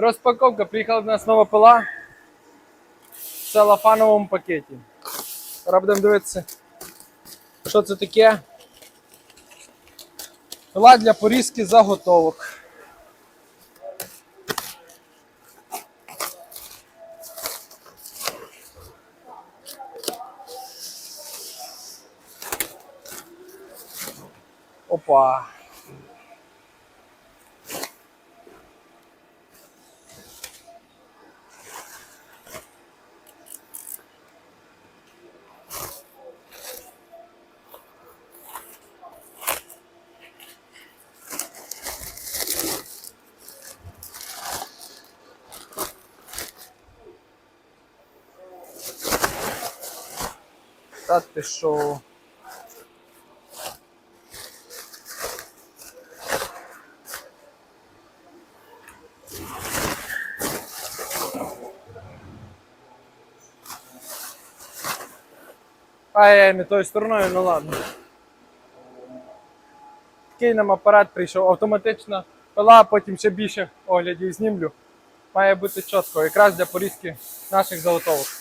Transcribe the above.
Розпаковка. Приїхала до нас нова пила в целофановому пакеті. Зараз будемо дивитися, що це таке. Пила для порізки заготовок. Опа. Та ти що? Ай, не тою стороною, ну ладно. Такий нам апарат прийшов автоматично пила, потім ще більше оглядів знімлю. Має бути чітко, якраз для порізки наших заготовок.